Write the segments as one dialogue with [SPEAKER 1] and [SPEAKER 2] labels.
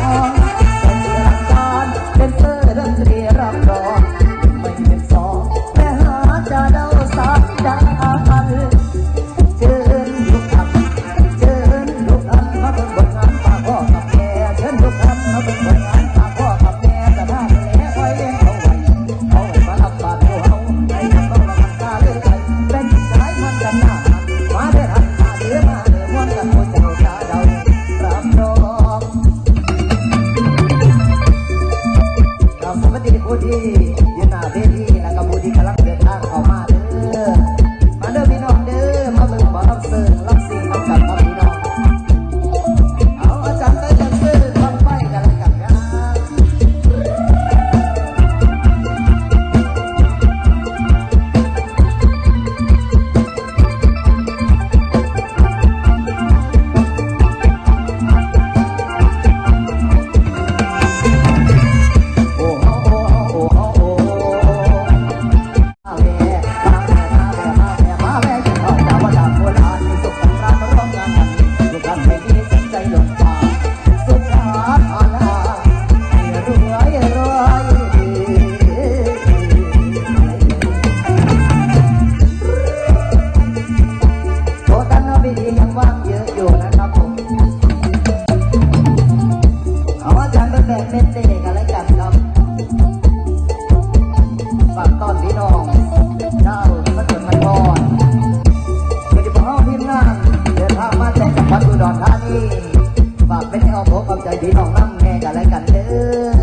[SPEAKER 1] love. ปียังว่างเยอะอยู่นะครับผมเอาจารเป็นแบบเมนเด็กอะไรกันครับฝากตอนพี่นองเจ้าพระเถิดมันพรเดี๋ยวผมเอาทีมงานเดินทางมาแต่จังหวัดอุดรานีฝากเป็นให้ออาผมกับใจพี่น้องนั่งแง่กันอะไรกันเด้อ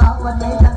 [SPEAKER 1] i'll Wanita, wanita.